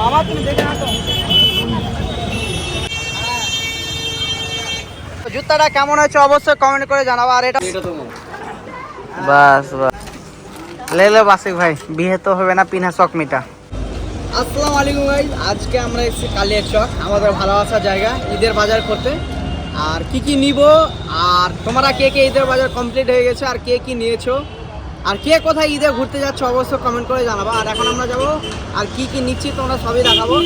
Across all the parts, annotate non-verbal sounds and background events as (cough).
মামা তুমি দেখে আসো জুতাটা কেমন হয়েছে অবশ্যই কমেন্ট করে জানাব আর এটা বাস বাস। লে লে বাসিক ভাই বিয়ে তো হবে না পিনা চক মিটা। আসসালামু আলাইকুম ভাই আজকে আমরা এসেছি কালিয়া চক আমাদের ভালোবাসার জায়গা ঈদের বাজার করতে। আর কি কি নিব আর তোমরা কে কে ঈদের বাজার কমপ্লিট হয়ে গেছে আর কে কি নিয়েছো আর কে কোথায় ঈদে ঘুরতে যাচ্ছ অবশ্যই কমেন্ট করে জানাব। আর এখন আমরা যাব আর কি কি নিচ্ছি তোমরা সবই দেখাবো।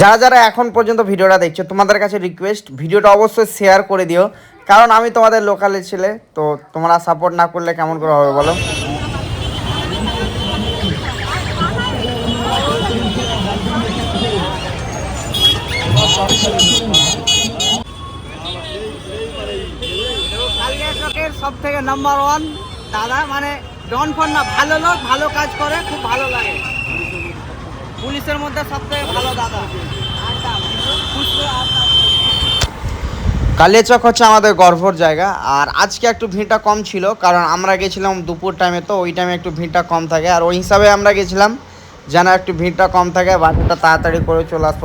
যারা যারা এখন পর্যন্ত ভিডিওটা দেখছ তোমাদের কাছে রিকোয়েস্ট ভিডিওটা অবশ্যই শেয়ার করে দিও। কারণ আমি তোমাদের লোকালের ছেলে তো তোমরা সাপোর্ট না করলে কেমন করে হবে বলো? সব থেকে নাম্বার ওয়ান দাদা মানে ডন ফোন না ভালো লোক ভালো কাজ করে খুব ভালো লাগে। পুলিশের মধ্যে সব থেকে ভালো দাদা। কালিয়াচক হচ্ছে আমাদের গর্ভর জায়গা আর আজকে একটু ভিড়টা কম ছিল কারণ আমরা গেছিলাম দুপুর টাইমে তো ওই টাইমে একটু ভিড়টা কম থাকে। আর ওই হিসাবে আমরা গেছিলাম যেন একটু ভিড়টা কম থাকে বাজারটা তাড়াতাড়ি করে চলে আসব।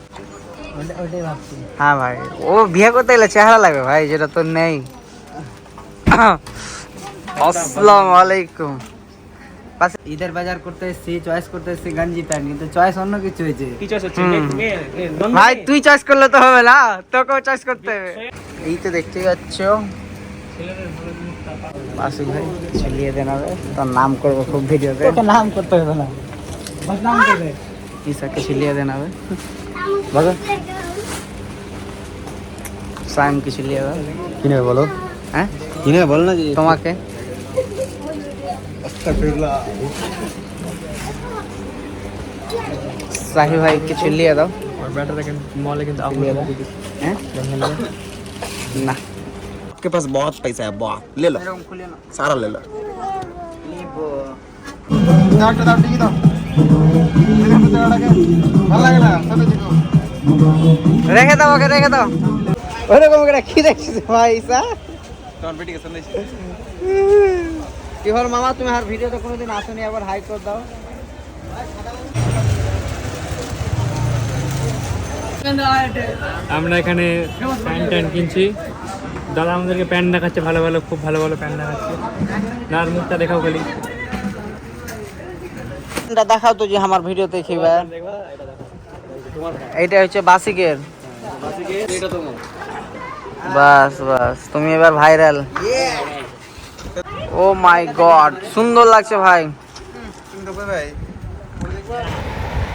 হ্যাঁ ভাই। ও বিয়ে করতে গেলে চেহারা লাগবে ভাই যেটা তো নেই। আসসালামু আলাইকুম বাস ঈদের বাজার করতে এসেছি চয়েস করতে এসেছি গঞ্জি প্যান্ট কিন্তু চয়েস অন্য কিছু হয়েছে। কি চয়েস হচ্ছে? ভাই তুই চয়েস করলে তো হবে না তোকেও চয়েস করতে হবে। এই তো দেখতেই পাচ্ছ। বাসিক ভাই ছেলিয়ে দেন হবে তোর নাম করব খুব ভিডিওতে। তোকে নাম করতে হবে না। বাস নাম করবে ঈশাকে ছিলিয়ে দেন হবে बघा. सांग किती लिहा किने बोलो. हाँ? किने बोल ना तुम्हाके साहिब भाई के चिल्ली आ दो और बैठा था मॉल लेकिन आप हैं? ना. आपके पास बहुत पैसा है बहुत. ले लो. सारा ले लो. डॉक्टर डॉक्टर की तो. রেখে দাও ওকে রেখে দাও। ওরকম করে কি দেখছিস ভাই ঈশা কি হল মামা তুমি আর ভিডিওতে কোনোদিন আসোনি আবার হাই করে দাও। আমরা এখানে প্যান্ট ট্যান্ট কিনছি। দাদা আমাদেরকে প্যান্ট দেখাচ্ছে ভালো ভালো খুব ভালো ভালো প্যান্ট দেখাচ্ছে। নার মুখটা দেখাও খালি। দেখাও তো যে আমার ভিডিও দেখিবা এইটা হচ্ছে বাসিকের। বাস বাস। তুমি এবার ভাইরাল ও মাই গড সুন্দর লাগছে ভাই।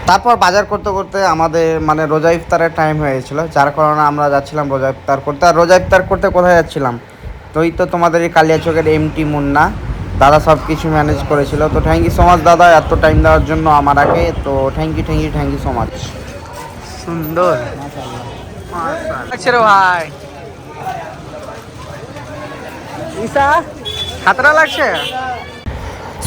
তারপর বাজার করতে করতে আমাদের মানে রোজা ইফতারের টাইম হয়ে গেছিল যার কারণে আমরা যাচ্ছিলাম রোজা ইফতার করতে। আর রোজা ইফতার করতে কোথায় যাচ্ছিলাম? তো এই তো তোমাদের এই কালিয়া কালিয়াচকের এমটি মুন্না দাদা সব কিছু ম্যানেজ করেছিল। তো থ্যাংক ইউ সো মাচ দাদা এত টাইম দেওয়ার জন্য আমার আগে। তো thank you thank you thank you so much সুন্দর। রে ভাই ঈশা খাতরা লাগছে?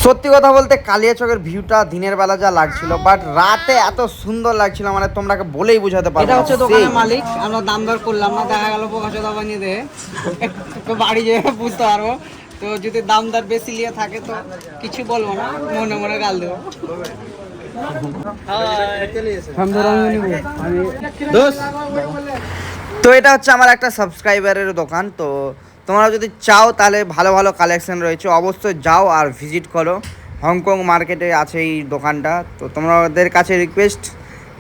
সত্যি কথা বলতে কালিয়াচকের ভিউটা দিনের বেলা যা লাগছিল বাট রাতে এত সুন্দর লাগছিল মানে তোমরাকে বলেই বোঝাতে পারব এটা হচ্ছে দোকানের মালিক আমরা দাম দর করলাম না দেখা গেল পোকাচোদা বানিয়ে দে। তো বাড়ি যেয়ে বুঝতে পারব। তো যদি দাম দর বেশি নিয়ে থাকে তো কিছু বলব না মনে মনে গাল দেবো। তো এটা হচ্ছে আমার একটা সাবস্ক্রাইবারের দোকান, তো তোমরা যদি চাও তাহলে ভালো ভালো কালেকশন রয়েছে, অবশ্যই যাও আর ভিজিট করো। হংকং মার্কেটে আছে এই দোকানটা, তো তোমাদের কাছে রিকোয়েস্ট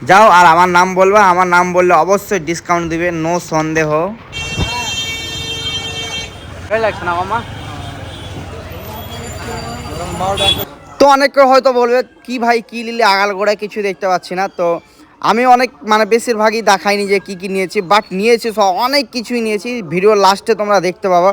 যাও আর আমার নাম বলবা, আমার নাম বললে অবশ্যই ডিসকাউন্ট দিবে নো সন্দেহ। লাগছে না মামা? তো অনেকে হয়তো বলবে কি ভাই কি নিলে আগাল গোড়ায় কিছু দেখতে পাচ্ছি না? তো আমি অনেক মানে বেশিরভাগই দেখাইনি যে কি কি নিয়েছি বাট নিয়েছি সব অনেক কিছুই নিয়েছি। ভিডিও লাস্টে তোমরা দেখতে পাবো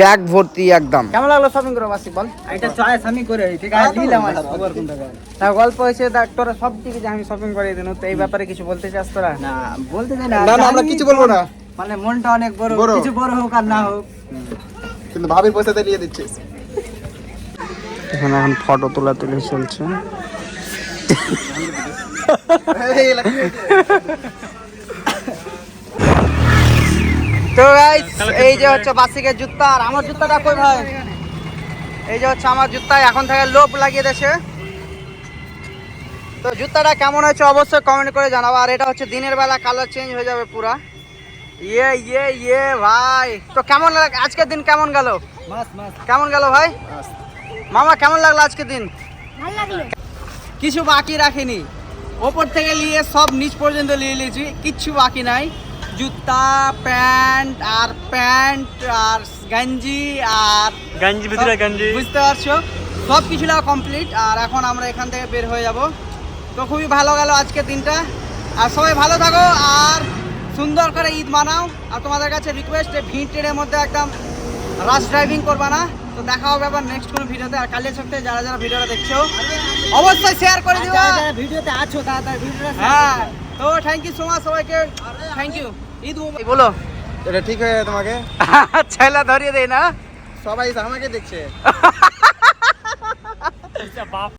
ব্যাগ ভর্তি একদম। কেমন লাগল শপিং করে বাসি বল। এটা চয়েস আমি করে ঠিক আছে? নিলাম খবর কোনটা তা গল্প হয়েছে দেখ তোরা সব দিকে যে আমি শপিং করে দিন তো এই ব্যাপারে কিছু বলতে চাস তোরা? না বলতে চাই না না না আমরা কিছু বলব না। মানে মনটা অনেক বড় বড়। কিছু বড় হোক আর না হোক। কিন্তু ভাবির পয়সাতে নিয়ে দিচ্ছিস। এখানে এখন ফটো তোলা তুলি চলছে। তো এই যে হচ্ছে বাসিকের জুতা আর আমার জুতাটা কই ভাই? এই যে হচ্ছে আমার জুতা এখন থেকে লোপ লাগিয়ে দিয়েছে। তো জুতাটা কেমন হয়েছে অবশ্যই কমেন্ট করে জানাব। আর এটা হচ্ছে দিনের বেলা কালার চেঞ্জ হয়ে যাবে পুরা। ইয়ে ইয়ে ইয়ে ভাই। তো কেমন লাগ- আজকের দিন কেমন গেল? কেমন গেল ভাই? মামা কেমন লাগল আজকের দিন? কিছু বাকি রাখিনি। ওপর থেকে নিয়ে সব নিচ পর্যন্ত নিয়ে নিয়েছি। কিচ্ছু বাকি নাই। জুতা প্যান্ট আর প্যান্ট আর গঞ্জি আর গঞ্জি ভিতরে গঞ্জি। বুঝতে পারছ? সব কিছু কমপ্লিট আর এখন আমরা এখান থেকে বের হয়ে যাব। তো খুবই ভালো গেল আজকের দিনটা। আর সবাই ভালো থাকো আর সুন্দর করে ঈদ মানাও। আর তোমাদের কাছে রিকোয়েস্ট ভিড় ট্রেনের মধ্যে একদম রাশ ড্রাইভিং করবা না। তো দেখা হবে আবার নেক্সট কোনো ভিডিওতে। আর কালের সপ্তাহে যারা যারা ভিডিওটা দেখছ অবশ্যই শেয়ার করে দিও। যারা যারা ভিডিওতে আছো তাড়াতাড়ি ভিডিওটা হ্যাঁ তো থ্যাংক ইউ সো মাচ সবাইকে। থ্যাংক ইউ ঈদ মুবারক। বলো এটা ঠিক হয়ে যাবে তোমাকে? (laughs) ছেলা ধরিয়ে দেয় না। সবাই আমাকে দেখছে। (laughs)